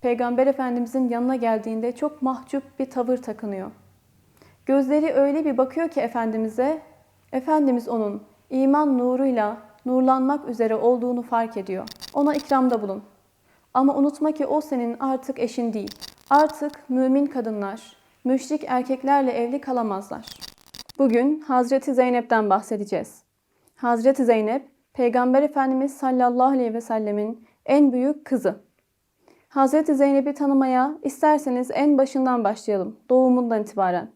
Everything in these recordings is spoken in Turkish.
Peygamber Efendimizin yanına geldiğinde çok mahcup bir tavır takınıyor. Gözleri öyle bir bakıyor ki Efendimiz'e, Efendimiz onun iman nuruyla nurlanmak üzere olduğunu fark ediyor. Ona ikramda bulun. Ama unutma ki o senin artık eşin değil. Artık mümin kadınlar, müşrik erkeklerle evli kalamazlar. Bugün Hazreti Zeynep'ten bahsedeceğiz. Hazreti Zeynep, Peygamber Efendimiz sallallahu aleyhi ve sellemin en büyük kızı. Hazreti Zeynep'i tanımaya isterseniz en başından başlayalım, doğumundan itibaren.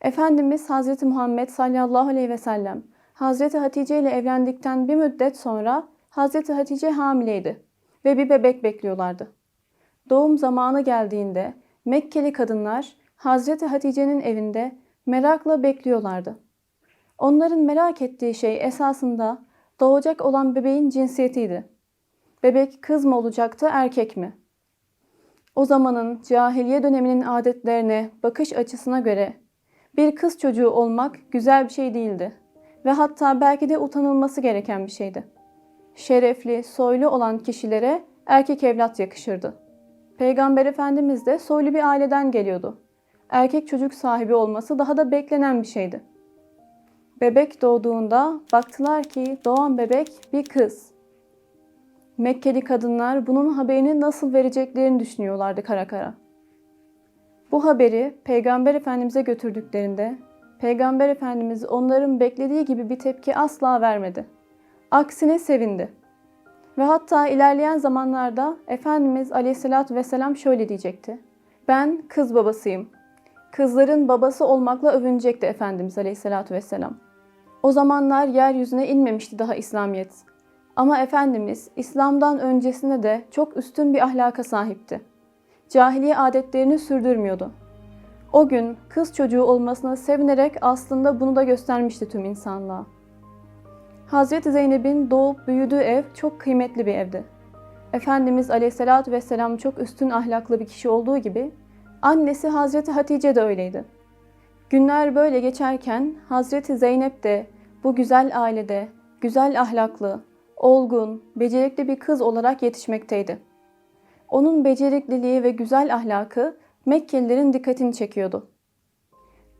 Efendimiz Hazreti Muhammed sallallahu aleyhi ve sellem Hazreti Hatice ile evlendikten bir müddet sonra Hazreti Hatice hamileydi ve bir bebek bekliyorlardı. Doğum zamanı geldiğinde Mekkeli kadınlar Hazreti Hatice'nin evinde merakla bekliyorlardı. Onların merak ettiği şey esasında doğacak olan bebeğin cinsiyetiydi. Bebek kız mı olacaktı, erkek mi? O zamanın cahiliye döneminin adetlerine, bakış açısına göre bir kız çocuğu olmak güzel bir şey değildi ve hatta belki de utanılması gereken bir şeydi. Şerefli, soylu olan kişilere erkek evlat yakışırdı. Peygamber Efendimiz de soylu bir aileden geliyordu. Erkek çocuk sahibi olması daha da beklenen bir şeydi. Bebek doğduğunda baktılar ki doğan bebek bir kız. Mekkeli kadınlar bunun haberini nasıl vereceklerini düşünüyorlardı kara kara. Bu haberi Peygamber Efendimiz'e götürdüklerinde Peygamber Efendimiz onların beklediği gibi bir tepki asla vermedi. Aksine sevindi. Ve hatta ilerleyen zamanlarda Efendimiz Aleyhisselatü Vesselam şöyle diyecekti. Ben kız babasıyım. Kızların babası olmakla övünecekti Efendimiz Aleyhisselatü Vesselam. O zamanlar yeryüzüne inmemişti daha İslamiyet. Ama Efendimiz İslam'dan öncesinde de çok üstün bir ahlaka sahipti. Cahiliye adetlerini sürdürmüyordu. O gün kız çocuğu olmasına sevinerek aslında bunu da göstermişti tüm insanlığa. Hazreti Zeynep'in doğup büyüdüğü ev çok kıymetli bir evdi. Efendimiz Aleyhisselatü Vesselam çok üstün ahlaklı bir kişi olduğu gibi annesi Hazreti Hatice de öyleydi. Günler böyle geçerken Hazreti Zeynep de bu güzel ailede güzel ahlaklı, olgun, becerikli bir kız olarak yetişmekteydi. Onun becerikliliği ve güzel ahlakı Mekkelilerin dikkatini çekiyordu.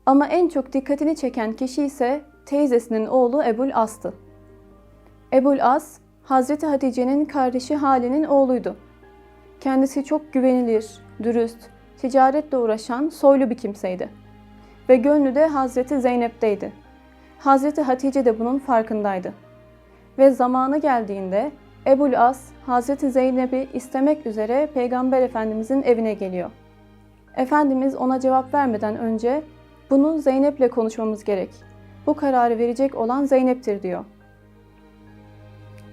Ama en çok dikkatini çeken kişi ise teyzesinin oğlu Ebul As'tı. Ebul As, Hazreti Hatice'nin kardeşi Hale'nin oğluydu. Kendisi çok güvenilir, dürüst, ticaretle uğraşan soylu bir kimseydi. Ve gönlü de Hazreti Zeynep'teydi. Hazreti Hatice de bunun farkındaydı. Ve zamanı geldiğinde Ebul As, Hazreti Zeynep'i istemek üzere Peygamber Efendimizin evine geliyor. Efendimiz ona cevap vermeden önce bunu Zeynep'le konuşmamız gerek. Bu kararı verecek olan Zeynep'tir diyor.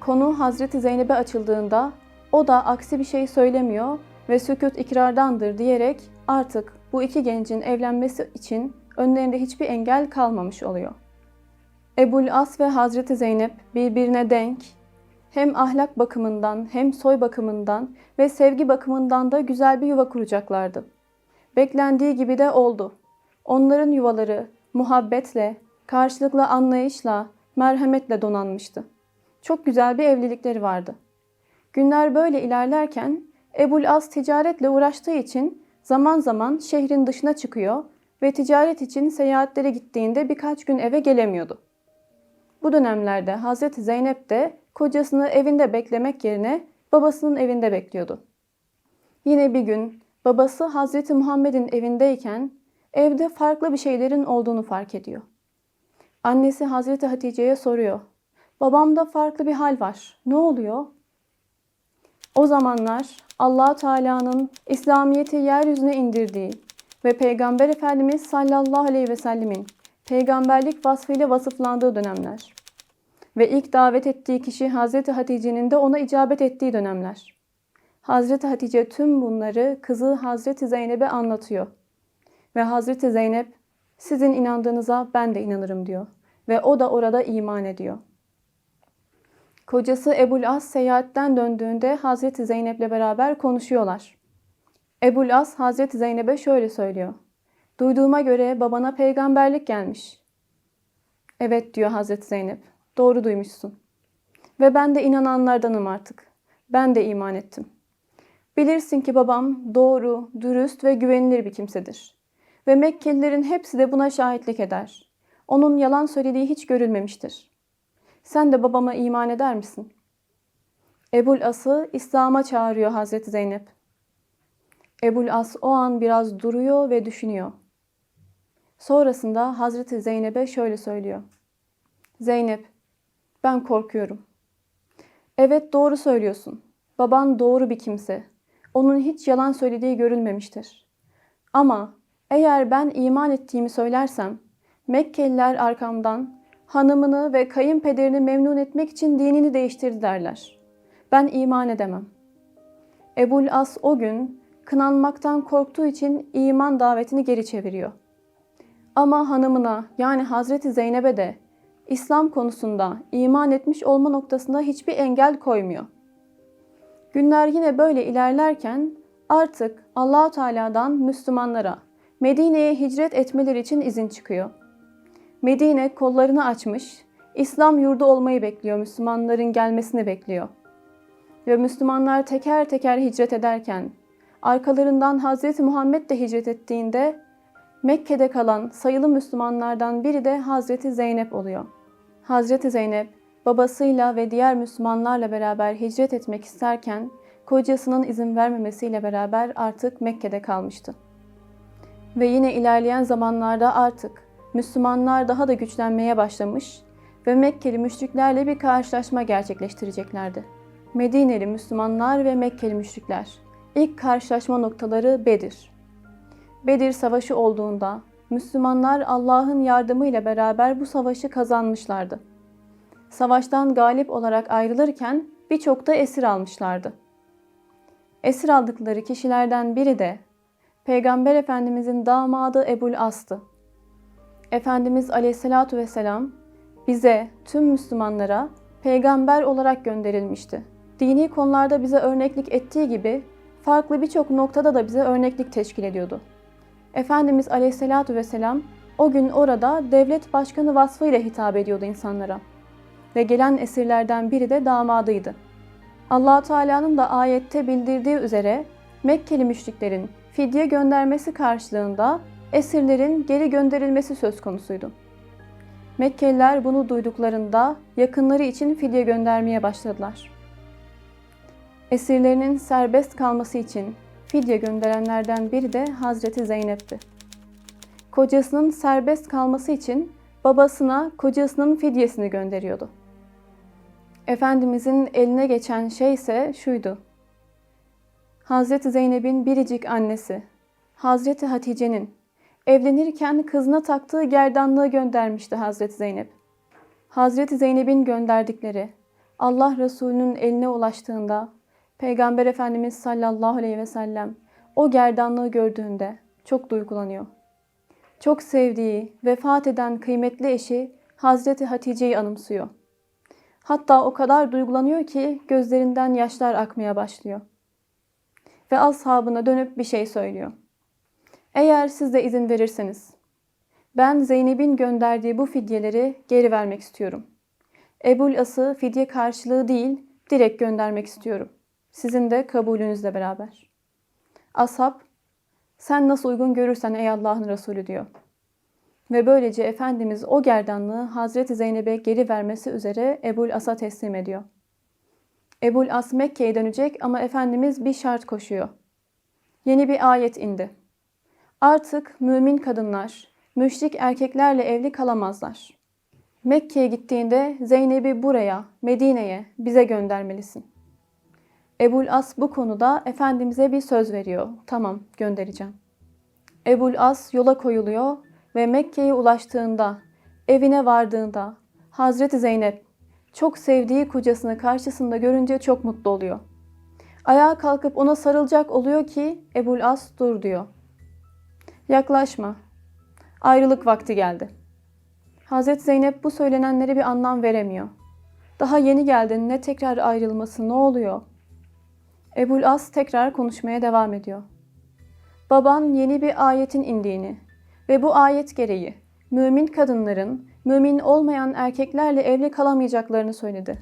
Konu Hazreti Zeynep'e açıldığında o da aksi bir şey söylemiyor ve sükut ikrardandır diyerek artık bu iki gencin evlenmesi için önlerinde hiçbir engel kalmamış oluyor. Ebul As ve Hazreti Zeynep birbirine denk, hem ahlak bakımından hem soy bakımından ve sevgi bakımından da güzel bir yuva kuracaklardı. Beklendiği gibi de oldu. Onların yuvaları muhabbetle, karşılıklı anlayışla, merhametle donanmıştı. Çok güzel bir evlilikleri vardı. Günler böyle ilerlerken Ebul As ticaretle uğraştığı için zaman zaman şehrin dışına çıkıyor ve ticaret için seyahatlere gittiğinde birkaç gün eve gelemiyordu. Bu dönemlerde Hazreti Zeynep de kocasını evinde beklemek yerine babasının evinde bekliyordu. Yine bir gün babası Hazreti Muhammed'in evindeyken evde farklı bir şeylerin olduğunu fark ediyor. Annesi Hazreti Hatice'ye soruyor. Babamda farklı bir hal var. Ne oluyor? O zamanlar Allah Teala'nın İslamiyeti yeryüzüne indirdiği ve Peygamber Efendimiz sallallahu aleyhi ve sellemin peygamberlik vasfıyla vasıflandığı dönemler ve ilk davet ettiği kişi Hazreti Hatice'nin de ona icabet ettiği dönemler. Hazreti Hatice tüm bunları kızı Hazreti Zeynep'e anlatıyor. Ve Hazreti Zeynep sizin inandığınıza ben de inanırım diyor. Ve o da orada iman ediyor. Kocası Ebul As seyahatten döndüğünde Hazreti Zeynep'le beraber konuşuyorlar. Ebul As Hazreti Zeynep'e şöyle söylüyor. Duyduğuma göre babana peygamberlik gelmiş. Evet diyor Hazreti Zeynep. Doğru duymuşsun. Ve ben de inananlardanım artık. Ben de iman ettim. Bilirsin ki babam doğru, dürüst ve güvenilir bir kimsedir. Ve Mekkelilerin hepsi de buna şahitlik eder. Onun yalan söylediği hiç görülmemiştir. Sen de babama iman eder misin? Ebul As'ı İslam'a çağırıyor Hazreti Zeynep. Ebul As o an biraz duruyor ve düşünüyor. Sonrasında Hazreti Zeynep'e şöyle söylüyor. Zeynep, ben korkuyorum. Evet doğru söylüyorsun. Baban doğru bir kimse. Onun hiç yalan söylediği görülmemiştir. Ama eğer ben iman ettiğimi söylersem, Mekkeliler arkamdan hanımını ve kayınpederini memnun etmek için dinini değiştirdi derler. Ben iman edemem. Ebul As o gün kınanmaktan korktuğu için iman davetini geri çeviriyor. Ama hanımına yani Hazreti Zeynep'e de İslam konusunda iman etmiş olma noktasında hiçbir engel koymuyor. Günler yine böyle ilerlerken artık Allahu Teala'dan Müslümanlara Medine'ye hicret etmeleri için izin çıkıyor. Medine kollarını açmış, İslam yurdu olmayı bekliyor, Müslümanların gelmesini bekliyor. Ve Müslümanlar teker teker hicret ederken, arkalarından Hazreti Muhammed de hicret ettiğinde Mekke'de kalan sayılı Müslümanlardan biri de Hazreti Zeynep oluyor. Hazreti Zeynep babasıyla ve diğer Müslümanlarla beraber hicret etmek isterken kocasının izin vermemesiyle beraber artık Mekke'de kalmıştı. Ve yine ilerleyen zamanlarda artık Müslümanlar daha da güçlenmeye başlamış ve Mekkeli müşriklerle bir karşılaşma gerçekleştireceklerdi. Medineli Müslümanlar ve Mekkeli müşrikler. İlk karşılaşma noktaları Bedir. Bedir Savaşı olduğunda Müslümanlar Allah'ın yardımıyla beraber bu savaşı kazanmışlardı. Savaştan galip olarak ayrılırken birçok da esir almışlardı. Esir aldıkları kişilerden biri de Peygamber Efendimizin damadı Ebul As'tı. Efendimiz Aleyhisselatu Vesselam bize, tüm Müslümanlara peygamber olarak gönderilmişti. Dini konularda bize örneklik ettiği gibi farklı birçok noktada da bize örneklik teşkil ediyordu. Efendimiz Aleyhisselatu Vesselam o gün orada devlet başkanı vasfıyla hitap ediyordu insanlara. Ve gelen esirlerden biri de damadıydı. allah Teala'nın da ayette bildirdiği üzere Mekkeli müşriklerin fidye göndermesi karşılığında esirlerin geri gönderilmesi söz konusuydu. Mekkeliler bunu duyduklarında yakınları için fidye göndermeye başladılar. Esirlerinin serbest kalması için fidye gönderenlerden biri de Hazreti Zeynep'ti. Kocasının serbest kalması için babasına kocasının fidyesini gönderiyordu. Efendimizin eline geçen şey ise şuydu. Hazreti Zeynep'in biricik annesi, Hazreti Hatice'nin evlenirken kızına taktığı gerdanlığı göndermişti Hazreti Zeynep. Hazreti Zeynep'in gönderdikleri Allah Resulü'nün eline ulaştığında Peygamber Efendimiz sallallahu aleyhi ve sellem o gerdanlığı gördüğünde çok duygulanıyor. Çok sevdiği, vefat eden kıymetli eşi Hazreti Hatice'yi anımsıyor. Hatta o kadar duygulanıyor ki gözlerinden yaşlar akmaya başlıyor. Ve ashabına dönüp bir şey söylüyor. Eğer siz de izin verirseniz, ben Zeynep'in gönderdiği bu fidyeleri geri vermek istiyorum. Ebul As'ı fidye karşılığı değil, direkt göndermek istiyorum. Sizin de kabulünüzle beraber. Ashab, sen nasıl uygun görürsen ey Allah'ın Resulü diyor. Ve böylece Efendimiz o gerdanlığı Hazreti Zeynep'e geri vermesi üzere Ebul As'a teslim ediyor. Ebul As Mekke'ye dönecek ama Efendimiz bir şart koşuyor. Yeni bir ayet indi. Artık mümin kadınlar, müşrik erkeklerle evli kalamazlar. Mekke'ye gittiğinde Zeynep'i buraya, Medine'ye, bize göndermelisin. Ebul As bu konuda Efendimiz'e bir söz veriyor. Tamam göndereceğim. Ebul As yola koyuluyor ve Mekke'ye ulaştığında, evine vardığında Hazreti Zeynep çok sevdiği kocasını karşısında görünce çok mutlu oluyor. Ayağa kalkıp ona sarılacak oluyor ki Ebul As dur diyor. Yaklaşma. Ayrılık vakti geldi. Hazreti Zeynep bu söylenenlere bir anlam veremiyor. Daha yeni geldin ne tekrar ayrılması ne oluyor? Ebul As tekrar konuşmaya devam ediyor. Baban yeni bir ayetin indiğini ve bu ayet gereği mümin kadınların mümin olmayan erkeklerle evli kalamayacaklarını söyledi.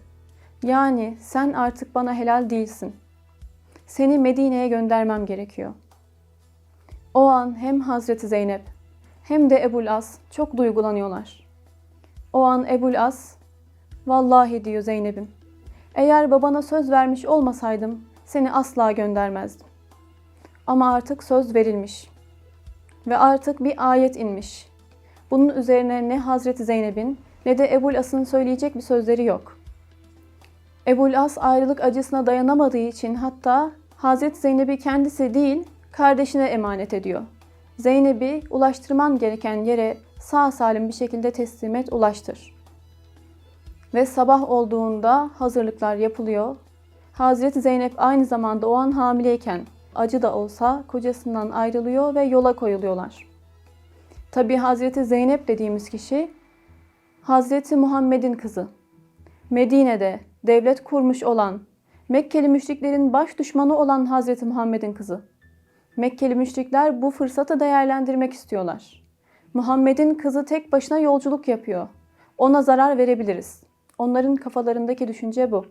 Yani sen artık bana helal değilsin. Seni Medine'ye göndermem gerekiyor. O an hem Hazreti Zeynep hem de Ebul As çok duygulanıyorlar. O an Ebul As, vallahi diyor Zeynep'im, eğer babana söz vermiş olmasaydım seni asla göndermezdim. Ama artık söz verilmiş ve artık bir ayet inmiş. Bunun üzerine ne Hazreti Zeynep'in ne de Ebul As'ın söyleyecek bir sözleri yok. Ebul As ayrılık acısına dayanamadığı için hatta Hazreti Zeynep'i kendisi değil kardeşine emanet ediyor. Zeynep'i ulaştırman gereken yere sağ salim bir şekilde teslim et ulaştır. Ve sabah olduğunda hazırlıklar yapılıyor. Hazreti Zeynep aynı zamanda o an hamileyken acı da olsa kocasından ayrılıyor ve yola koyuluyorlar. Tabi Hazreti Zeynep dediğimiz kişi Hazreti Muhammed'in kızı. Medine'de devlet kurmuş olan, Mekkeli müşriklerin baş düşmanı olan Hazreti Muhammed'in kızı. Mekkeli müşrikler bu fırsatı değerlendirmek istiyorlar. Muhammed'in kızı tek başına yolculuk yapıyor. Ona zarar verebiliriz. Onların kafalarındaki düşünce bu.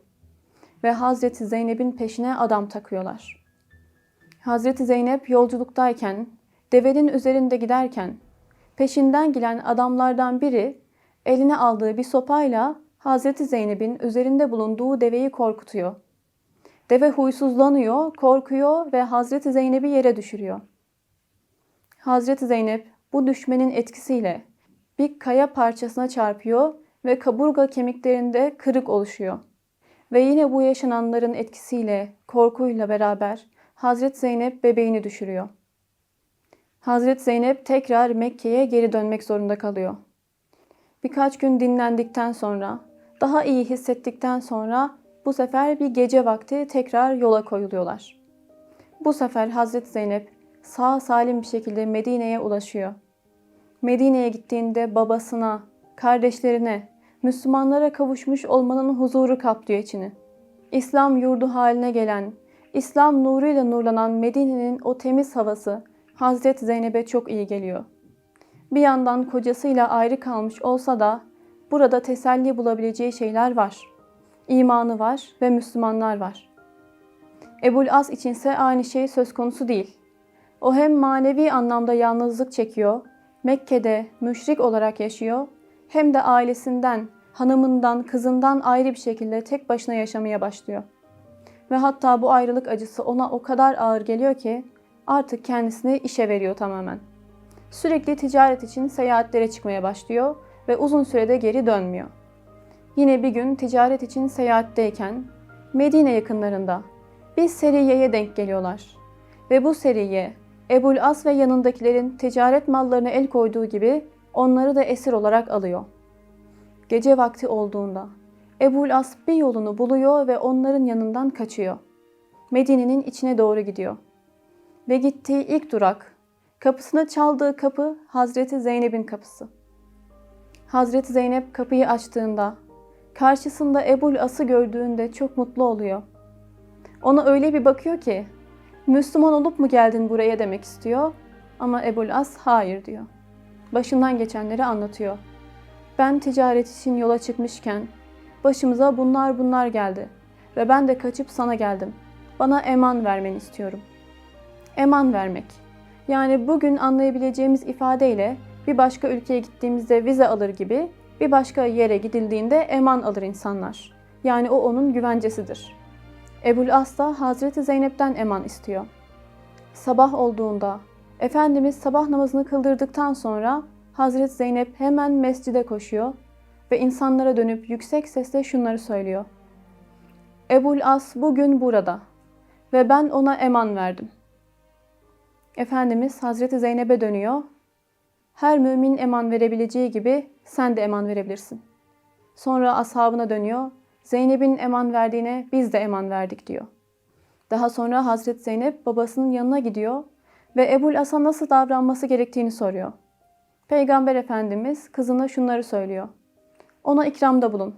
Ve Hazreti Zeynep'in peşine adam takıyorlar. Hazreti Zeynep yolculuktayken, devenin üzerinde giderken, peşinden gelen adamlardan biri eline aldığı bir sopayla Hazreti Zeynep'in üzerinde bulunduğu deveyi korkutuyor. Deve huysuzlanıyor, korkuyor ve Hazreti Zeynep'i yere düşürüyor. Hazreti Zeynep bu düşmenin etkisiyle bir kaya parçasına çarpıyor ve kaburga kemiklerinde kırık oluşuyor. Ve yine bu yaşananların etkisiyle, korkuyla beraber Hazreti Zeynep bebeğini düşürüyor. Hazreti Zeynep tekrar Mekke'ye geri dönmek zorunda kalıyor. Birkaç gün dinlendikten sonra, daha iyi hissettikten sonra bu sefer bir gece vakti tekrar yola koyuluyorlar. Bu sefer Hazreti Zeynep sağ salim bir şekilde Medine'ye ulaşıyor. Medine'ye gittiğinde babasına, kardeşlerine, Müslümanlara kavuşmuş olmanın huzuru kaplıyor içini. İslam yurdu haline gelen, İslam nuruyla nurlanan Medine'nin o temiz havası Hazreti Zeynep'e çok iyi geliyor. Bir yandan kocasıyla ayrı kalmış olsa da burada teselli bulabileceği şeyler var. İmanı var ve Müslümanlar var. Ebul As içinse aynı şey söz konusu değil. O hem manevi anlamda yalnızlık çekiyor, Mekke'de müşrik olarak yaşıyor, hem de ailesinden, hanımından, kızından ayrı bir şekilde tek başına yaşamaya başlıyor. Ve hatta bu ayrılık acısı ona o kadar ağır geliyor ki artık kendisini işe veriyor tamamen. Sürekli ticaret için seyahatlere çıkmaya başlıyor ve uzun sürede geri dönmüyor. Yine bir gün ticaret için seyahatteyken Medine yakınlarında bir seriyeye denk geliyorlar. Ve bu seriye Ebul As ve yanındakilerin ticaret mallarına el koyduğu gibi onları da esir olarak alıyor. Gece vakti olduğunda Ebul As bir yolunu buluyor ve onların yanından kaçıyor. Medine'nin içine doğru gidiyor. Ve gittiği ilk durak, kapısını çaldığı kapı Hazreti Zeynep'in kapısı. Hazreti Zeynep kapıyı açtığında, karşısında Ebul As'ı gördüğünde çok mutlu oluyor. Ona öyle bir bakıyor ki, Müslüman olup mu geldin buraya demek istiyor ama Ebul As hayır diyor. Başından geçenleri anlatıyor. Ben ticaret için yola çıkmışken başımıza bunlar bunlar geldi ve ben de kaçıp sana geldim. Bana eman vermeni istiyorum. Eman vermek. Yani bugün anlayabileceğimiz ifadeyle bir başka ülkeye gittiğimizde vize alır gibi bir başka yere gidildiğinde eman alır insanlar. Yani o onun güvencesidir. Ebul As da Hazreti Zeynep'ten eman istiyor. Sabah olduğunda Efendimiz sabah namazını kıldırdıktan sonra Hazreti Zeynep hemen mescide koşuyor ve insanlara dönüp yüksek sesle şunları söylüyor. Ebul As bugün burada ve ben ona eman verdim. Efendimiz Hazreti Zeynep'e dönüyor. Her mümin eman verebileceği gibi sen de eman verebilirsin. Sonra ashabına dönüyor. Zeynep'in eman verdiğine biz de eman verdik diyor. Daha sonra Hazreti Zeynep babasının yanına gidiyor ve Ebul As'a nasıl davranması gerektiğini soruyor. Peygamber Efendimiz kızına şunları söylüyor. Ona ikramda bulun.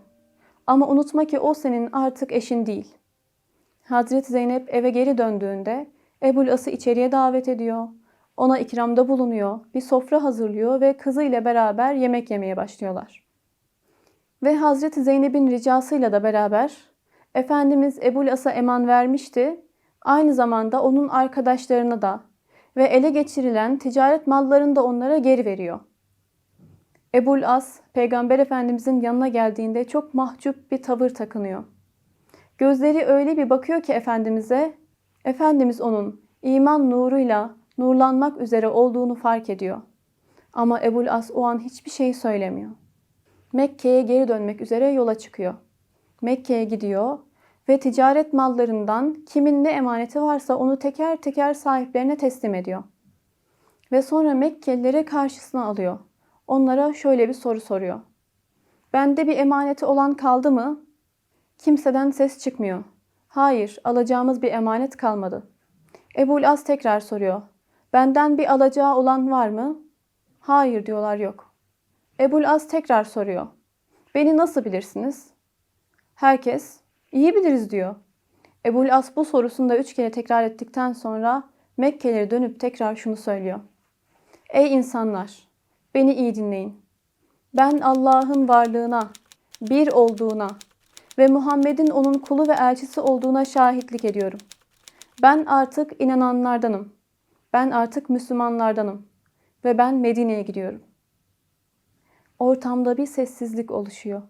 Ama unutma ki o senin artık eşin değil. Hazreti Zeynep eve geri döndüğünde Ebul As'ı içeriye davet ediyor. Ona ikramda bulunuyor, bir sofra hazırlıyor ve kızı ile beraber yemek yemeye başlıyorlar. Ve Hazreti Zeynep'in ricasıyla da beraber Efendimiz Ebul As'a eman vermişti Aynı zamanda onun arkadaşlarına da ve ele geçirilen ticaret mallarını da onlara geri veriyor. Ebul As, Peygamber Efendimizin yanına geldiğinde çok mahcup bir tavır takınıyor. Gözleri öyle bir bakıyor ki Efendimiz'e, Efendimiz onun iman nuruyla nurlanmak üzere olduğunu fark ediyor. Ama Ebul As o an hiçbir şey söylemiyor. Mekke'ye geri dönmek üzere yola çıkıyor. Mekke'ye gidiyor ve ticaret mallarından kimin ne emaneti varsa onu teker teker sahiplerine teslim ediyor. Ve sonra Mekkelilere karşısına alıyor. Onlara şöyle bir soru soruyor. Bende bir emaneti olan kaldı mı? Kimseden ses çıkmıyor. Hayır, alacağımız bir emanet kalmadı. Ebul As tekrar soruyor. Benden bir alacağı olan var mı? Hayır diyorlar yok. Ebul As tekrar soruyor. Beni nasıl bilirsiniz? Herkes iyi biliriz diyor. Ebul As bu sorusunu da üç kere tekrar ettikten sonra Mekkelilere dönüp tekrar şunu söylüyor. Ey insanlar! Beni iyi dinleyin. Ben Allah'ın varlığına, bir olduğuna ve Muhammed'in onun kulu ve elçisi olduğuna şahitlik ediyorum. Ben artık inananlardanım. Ben artık Müslümanlardanım ve ben Medine'ye gidiyorum. Ortamda bir sessizlik oluşuyor.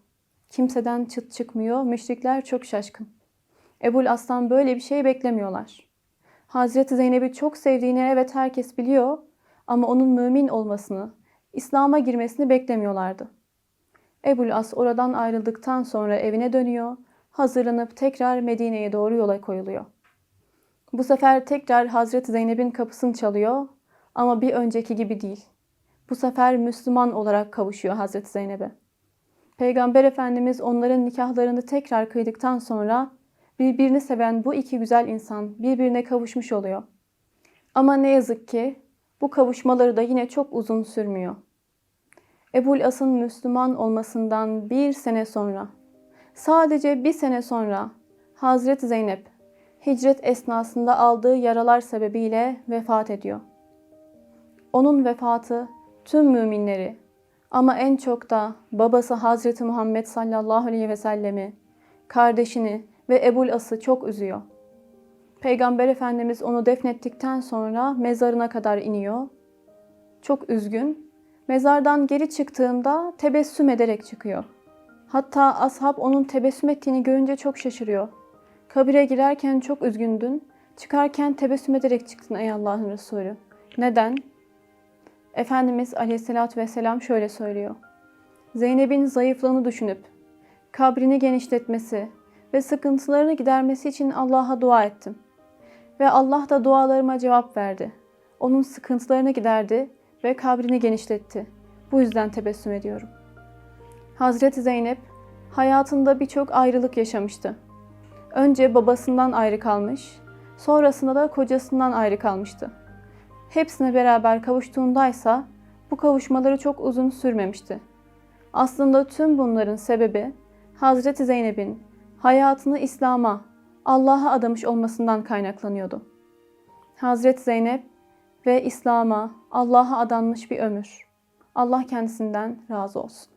Kimseden çıt çıkmıyor, müşrikler çok şaşkın. Ebul Aslan böyle bir şey beklemiyorlar. Hazreti Zeynep'i çok sevdiğini evet herkes biliyor ama onun mümin olmasını, İslam'a girmesini beklemiyorlardı. Ebul As oradan ayrıldıktan sonra evine dönüyor, hazırlanıp tekrar Medine'ye doğru yola koyuluyor. Bu sefer tekrar Hazreti Zeynep'in kapısını çalıyor ama bir önceki gibi değil. Bu sefer Müslüman olarak kavuşuyor Hazreti Zeynep'e. Peygamber Efendimiz onların nikahlarını tekrar kıydıktan sonra birbirini seven bu iki güzel insan birbirine kavuşmuş oluyor. Ama ne yazık ki bu kavuşmaları da yine çok uzun sürmüyor. Ebul As'ın Müslüman olmasından bir sene sonra, sadece bir sene sonra Hazreti Zeynep hicret esnasında aldığı yaralar sebebiyle vefat ediyor. Onun vefatı tüm müminleri ama en çok da babası Hazreti Muhammed sallallahu aleyhi ve sellemi, kardeşini ve Ebul As'ı çok üzüyor. Peygamber Efendimiz onu defnettikten sonra mezarına kadar iniyor. Çok üzgün. Mezardan geri çıktığında tebessüm ederek çıkıyor. Hatta ashab onun tebessüm ettiğini görünce çok şaşırıyor. Kabire girerken çok üzgündün, çıkarken tebessüm ederek çıktın ey Allah'ın Resulü. Neden? Efendimiz aleyhissalatü vesselam şöyle söylüyor. Zeynep'in zayıflığını düşünüp, kabrini genişletmesi ve sıkıntılarını gidermesi için Allah'a dua ettim. Ve Allah da dualarıma cevap verdi. Onun sıkıntılarını giderdi ve kabrini genişletti. Bu yüzden tebessüm ediyorum. Hazreti Zeynep hayatında birçok ayrılık yaşamıştı. Önce babasından ayrı kalmış, sonrasında da kocasından ayrı kalmıştı. Hepsine beraber kavuştuğundaysa bu kavuşmaları çok uzun sürmemişti. Aslında tüm bunların sebebi Hazreti Zeynep'in hayatını İslam'a, Allah'a adamış olmasından kaynaklanıyordu. Hazreti Zeynep ve İslam'a, Allah'a adanmış bir ömür. Allah kendisinden razı olsun.